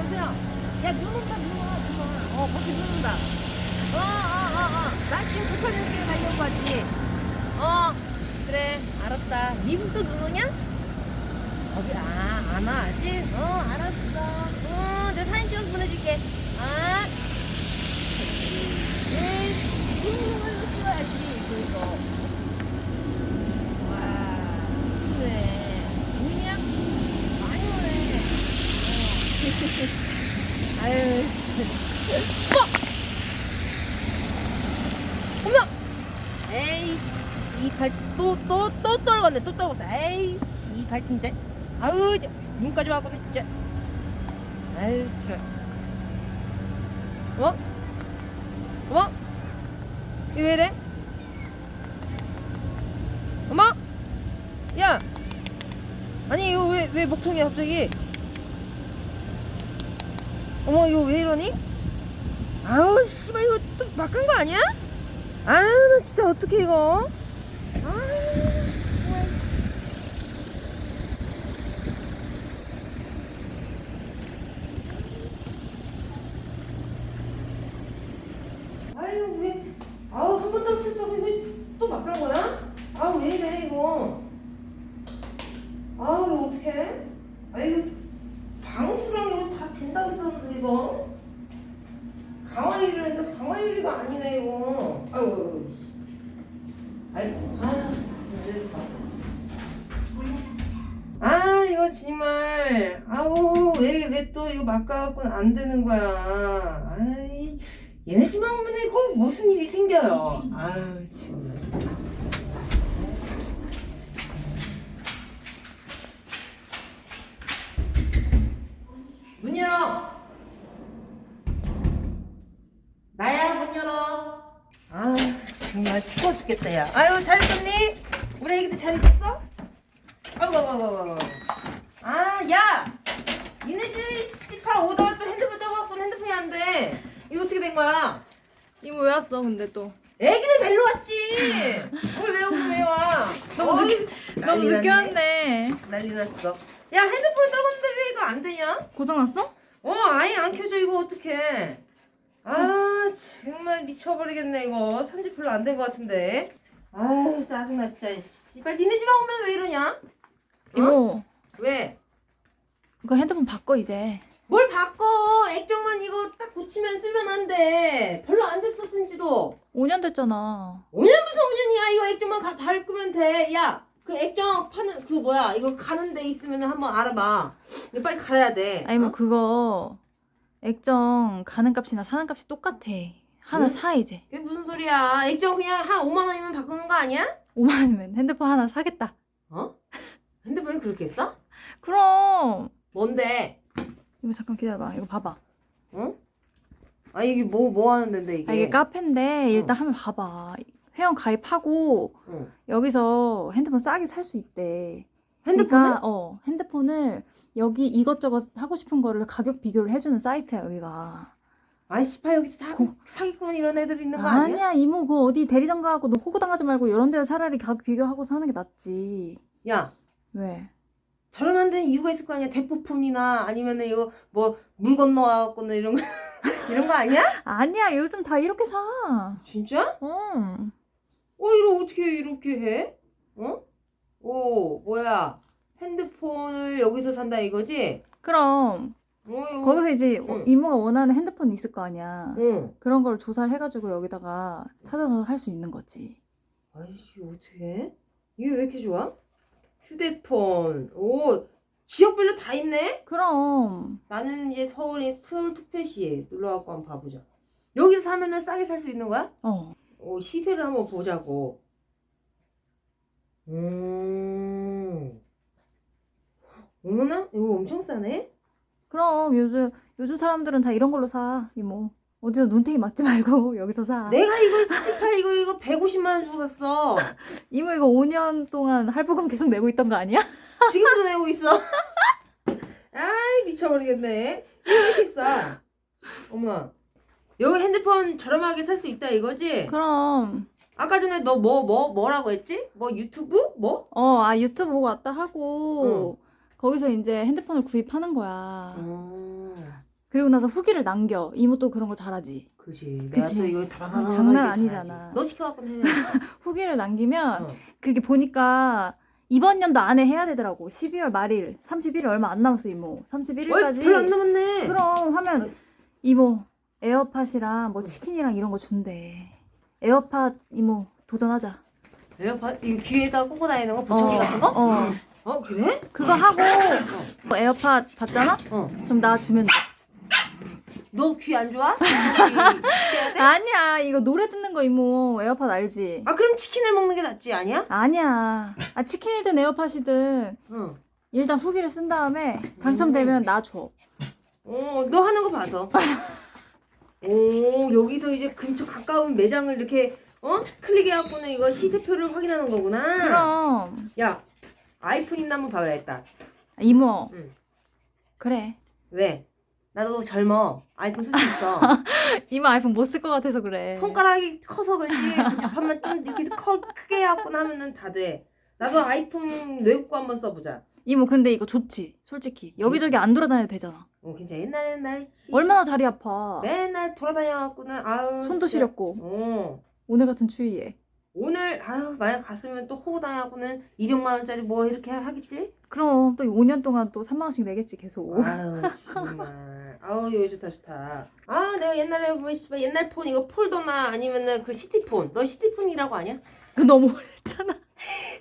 여보세요. 야, 눈 온다, 눈 와, 눈 와. 어, 거기 눈 온다. 어, 어, 어, 어. 나 지금 부천역에 가려고 하지. 어, 그래, 알았다. 미국 또눈 오냐? 거기, 아, 안 와, 아직? 어, 알았어. 어, 내가 사진 찍어서 보내줄게. 아. 네, 눈을 찍어야지, 그거. 와, 그래. 눈이야? 많이 오네. 어. 아유. 어머! 어머! 에이씨, 이 갈, 또, 또, 또 떨궜네, 또 떨궜어. 에이씨, 이 갈, 진짜. 아우, 저, 눈까지 와보네, 진짜. 아유, 참. 어? 어머? 이왜 이래? 어머? 야! 아니, 이거 왜, 왜 목통이야, 갑자기? 어머, 이거 왜 이러니? 아우, 씨발, 이거 또 막간 거 아니야? 아, 나 진짜 어떡해, 이거? 아. 아유, 왜, 아우, 한 번도 안 썼다고 이거 또 막간 거야? 아우, 왜 이래, 이거? 아우, 어떡해? 아, 이거 방수랑 이거 다 된다고 했었는데, 이거? 강화유리를 했는데 강화유리가 아니네, 이거. 막가갖고는 안 되는 거야. 아이, 얘네 집만 오면 꼭 무슨 일이 생겨요. 아유, 정말. 문 열어! 나야, 문 열어! 아, 정말 추워 죽겠다, 야. 아유, 잘 있었니? 우리 애기들 잘 있었어? 아이고, 아이고, 아이고, 아이고. 아, 야! 니네 집 씨팔 오다가 또 핸드폰 떠갖고 핸드폰이 안 돼. 이거 어떻게 된 거야? 이모 왜 왔어 근데 또 애기들 벨로 왔지. 뭘 왜 오고 왜 와? 너무 어이, 너무 난리 늦게. 왔네 난리 났어. 야 핸드폰 떠봤는데 왜 이거 안 되냐? 고장났어? 어 아예 안 켜져 이거 어떡해. 아 정말 미쳐버리겠네 이거 산지 별로 안 된 것 같은데. 아유 짜증나 진짜. 이빨 니네 집에 오면 왜 이러냐? 이모 왜? 이거 핸드폰 바꿔 이제 뭘 바꿔? 액정만 이거 딱 고치면 쓰면 안 돼. 별로 안 됐어 쓴지도. 5년 됐잖아 5년 무슨 5년이야 이거 액정만 가, 밟으면 돼. 야, 그 액정 파는 그 뭐야 이거 가는 데 있으면 한번 알아봐. 이거 빨리 갈아야 돼. 아니 뭐 어? 그거 액정 가는 값이나 사는 값이 똑같아 하나 응? 사 이제 그게 무슨 소리야? 액정 그냥 한 5만 원이면 바꾸는 거 아니야? 5만 원이면 핸드폰 하나 사겠다 어? 핸드폰이 그렇게 써? 그럼 뭔데? 이거 잠깐 기다려봐 이거 봐봐 어? 아 이게 뭐 뭐 하는 데인데 이게? 아 이게 카페인데 일단 어. 한번 봐봐 회원 가입하고 응. 여기서 핸드폰 싸게 살 수 있대 핸드폰을? 그러니까 어 핸드폰을 여기 이것저것 하고 싶은 거를 가격 비교를 해주는 사이트야 여기가 아 씨발 여기 사 고- 사기꾼 이런 애들 있는 거 아니야? 아니야 이모 그거 어디 대리점 가고 너 호구 당하지 말고 이런 데서 차라리 가격 비교하고 사는 게 낫지 야 왜? 저렴한 데는 이유가 있을 거 아니야? 대포폰이나 아니면은 이거 뭐 물 건너와갖고는 이런 거 이런 거 아니야? 아니야 요즘 다 이렇게 사 진짜? 어. 어, 이거 어떻게 이렇게 해? 어? 오, 뭐야? 핸드폰을 여기서 산다 이거지? 그럼 어, 이거. 거기서 이제 어, 응. 이모가 원하는 핸드폰이 있을 거 아니야 응. 그런 걸 조사를 해가지고 여기다가 찾아서 할 수 있는 거지 아이씨, 어떻게 해? 이게 왜 이렇게 좋아? 휴대폰. 오, 지역별로 다 있네? 그럼 나는 이제 서울에 서울 투표시 눌러갖고 한번 봐보자. 여기서 사면은 싸게 살 수 있는 거야? 어 어, 시세를 한번 보자고. 음. 어머나? 이거 엄청 싸네? 그럼 요즘 요즘 사람들은 다 이런 걸로 사 이모 어디서 눈탱이 맞지 말고 여기서 사 내가 이거 18 이거 이거 150만 원 주고 샀어. 이모 이거 5년 동안 할부금 계속 내고 있던 거 아니야? 지금도 내고 있어. 아이 미쳐버리겠네. 이거 왜 이렇게 싸? 어머. 여기 핸드폰 저렴하게 살 수 있다 이거지? 그럼 아까 전에 너 뭐 뭐 뭐, 라고 했지? 뭐 유튜브? 뭐? 어, 아 유튜브 보고 왔다 하고 거기서 이제 핸드폰을 구입하는 거야. 어. 나서 후기를 남겨. 이모 또 그런 거 잘하지. 그지. 내가 그치. 또 이거 다다다다 장난 아니잖아. 잘하지. 너 시켜갖고 해. 후기를 남기면 어. 그게 보니까 이번 연도 안에 해야 되더라고. 12월 말일, 31일 얼마 안 남았어 이모. 31일까지. 별로 안 남았네. 그럼 하면 이모 에어팟이랑 뭐 치킨이랑 이런 거 준대. 에어팟 이모 도전하자. 에어팟 이거 귀에다 꽂고 다니는 거 보청기 어, 같은 거? 어. 어 그래? 그거 하고 뭐 에어팟 받잖아? 어. 그럼 나 주면 돼. 너 귀 안 좋아? 아니야 이거 노래 듣는 거 이모 에어팟 알지? 아 그럼 치킨을 먹는 게 낫지 아니야? 아니야. 아 치킨이든 에어팟이든 응. 일단 후기를 쓴 다음에 당첨되면 나 줘. 어, 너 하는 거 봐서. 오, 여기서 이제 근처 가까운 매장을 이렇게 어 클릭해갖고는 이거 시세표를 확인하는 거구나. 그럼 야, 아이폰 있나 한번 봐야겠다. 이모 응. 그래. 왜? 나도 젊어. 아이폰 쓸 수 있어. 이모 아이폰 못 쓸 것 같아서 그래. 손가락이 커서 그렇지. 그 자판만 좀 이렇게 커 크게 해갖고 하면은 다 돼. 나도 아이폰 외국 거 한번 써보자. 이모 근데 이거 좋지 솔직히 여기저기 안 돌아다녀도 되잖아. 어, 괜찮아. 옛날에 날씨. 얼마나 다리 아파. 맨날 돌아다녀갖고는 아우. 손도 진짜. 시렸고 어. 오늘 같은 추위에. 오늘 아유 만약 갔으면 또 호당하고는 200만 원짜리 뭐 이렇게 하겠지? 그럼 또 5년 동안 또 3만 원씩 내겠지 계속. 아유 정말 아우 이거 좋다 좋다 아 내가 옛날에 뭐 씨발 옛날 폰 이거 폴더나 아니면은 그 시티폰 너 시티폰이라고 아냐? 그 너무 오래됐잖아.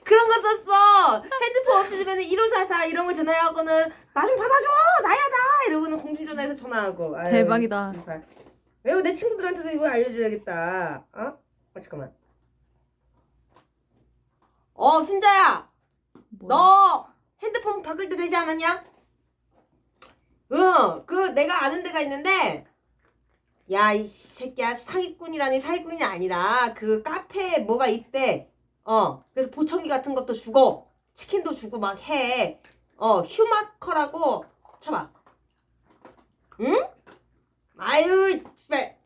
그런 거 썼어 핸드폰 없어지면 1544 이런 거 전화하고는 나 좀 받아줘 나야 나 이러고는 공중전화해서 전화하고 아유, 대박이다. 씨발. 이거 내 친구들한테도 이거 알려줘야겠다 어? 어 잠깐만 어 순자야? 너 핸드폰 바꿀 때 되지 않았냐? 응, 그 내가 아는 데가 있는데 야 이 새끼야 사기꾼이라니 사기꾼이 아니라 그 카페에 뭐가 있대. 어, 그래서 보청기 같은 것도 주고 치킨도 주고 막 해. 어, 휴마커라고 쳐봐. 응? 아유, 집에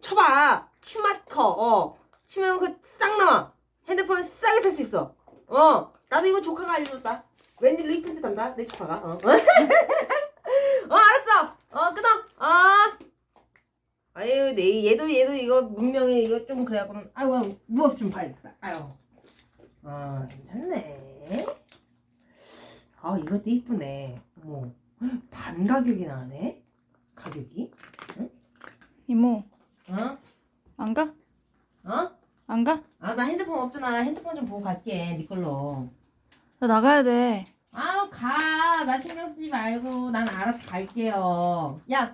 쳐봐. 휴마커. 어, 치면 그 싹 나와. 핸드폰 싸게 살 수 있어. 어, 나도 이거 조카가 알려줬다. 왠지 리프트 단다, 내 조카가. 어, 어 알았어. 어, 끊어. 어. 아유, 내 얘도 얘도 이거 문명이 이거 좀 그래갖고는 아유, 누워서 좀 봐야겠다. 아유. 아, 괜찮네. 아, 이것도 이쁘네. 어머, 반 가격이 나네. 가격이? 이모 어? 안 가? 어? 안 가? 아, 나 핸드폰 없잖아. 핸드폰 좀 보고 갈게. 네 걸로. 나 나가야 돼. 아우 가. 나 신경 쓰지 말고 난 알아서 갈게요. 야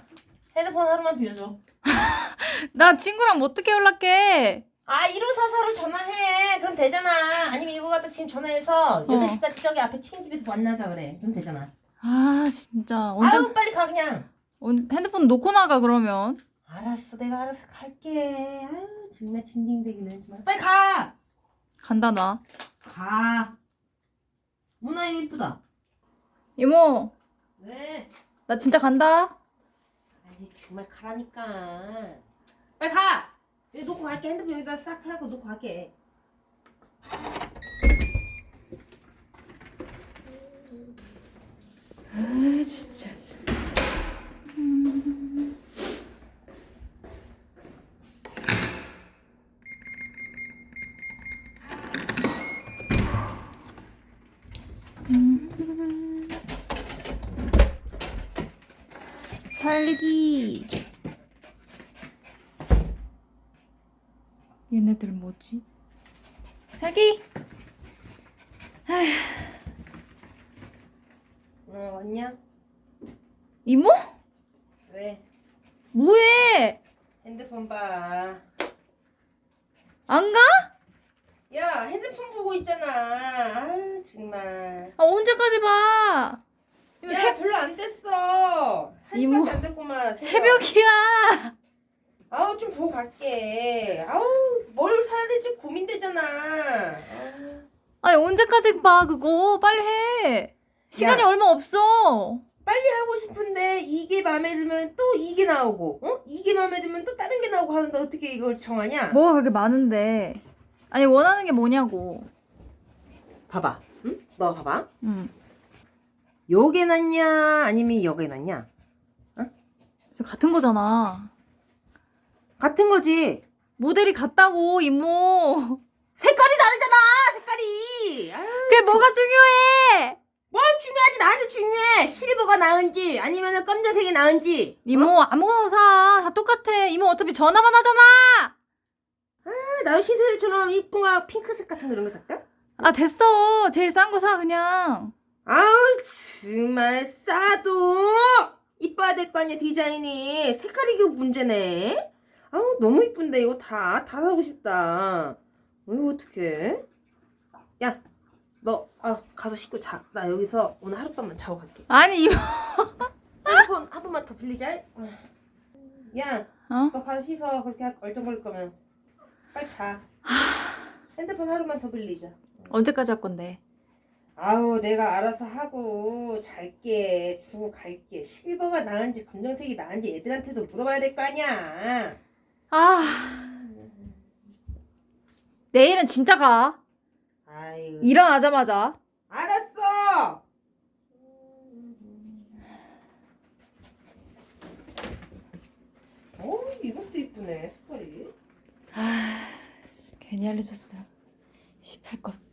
핸드폰 하루만 빌려줘. 나 친구랑 뭐 어떻게 연락해? 아 1544로 전화해. 그럼 되잖아. 아니면 이거 갖다 지금 전화해서 8시까지 저기 앞에 치킨집에서 만나자 그래. 그럼 되잖아. 아 진짜 언제 아우 빨리 가 그냥. 언- 핸드폰 놓고 나가 그러면? 알았어 내가 알아서 갈게. 아유 정말 징징대기는 정말. 빨리 가. 간다 나. 가. 문화 이거 이쁘다. 이모 왜? 나 진짜 간다. 아니 정말 가라니까. 빨리 가. 이거 놓고 갈게. 핸드폰 여기다 싹 하고 놓고 갈게. 아 진짜. 살리기. 얘네들 뭐지? 살기. 어 왔냐? 이모? 왜? 뭐해? 핸드폰 봐. 안 가? 야 핸드폰 보고 있잖아. 아유 정말. 아, 언제까지 봐? 이거 야 새, 별로 안 됐어. 한 이모, 시간밖에 안 됐구만. 새벽. 새벽이야. 아우 좀 보고 갈게. 아우 뭘 사야 될지 고민되잖아. 아우. 아니 언제까지 봐 그거 빨리 해. 시간이 야. 얼마 없어. 빨리 하고 싶은데 이게 마음에 들면 또 이게 나오고, 어? 이게 마음에 들면 또 다른 게 나오고 하는데 어떻게 이걸 정하냐? 뭐가 그렇게 많은데? 아니 원하는 게 뭐냐고. 봐봐, 응? 너 봐봐. 응. 요게 낫냐, 아니면 요게 낫냐? 어? 지금 같은 거잖아. 같은 거지. 모델이 같다고 이모. 색깔이 다르잖아. 색깔이. 아유, 그게 뭐가 중요해? 뭘 중요하지? 나한테 중요해. 실버가 나은지 아니면 검정색이 나은지. 이모 아무거나 사. 다 똑같아. 이모 어차피 전화만 하잖아. 아, 나도 신세대처럼 이쁜 거 핑크색 같은 거 이런 거 살까? 아 됐어. 제일 싼 거 사 그냥. 아우 정말 싸도 이뻐야 될 거 아니야 디자인이. 색깔이 이게 문제네. 아우 너무 이쁜데. 이거 다다 사고 싶다. 이거 어떡해. 야 너 아, 가서 씻고 자 나 여기서 오늘 하룻밤만 자고 갈게. 아니 이모. 핸드폰 한 번만 더 빌리자. 야너 어? 가서 씻어. 그렇게 얼쩡거릴 거면. 빨리 자. 핸드폰 하루만 더 빌리자. 언제까지 할 건데? 아우 내가 알아서 하고 잘게 주고 갈게 실버가 나은지 검정색이 나은지 애들한테도 물어봐야 될 거 아니야 아. 내일은 진짜 가. 아유 일어나자마자. 알았어 어 이것도 이쁘네 색깔이 아, 괜히 알려줬어. 18것.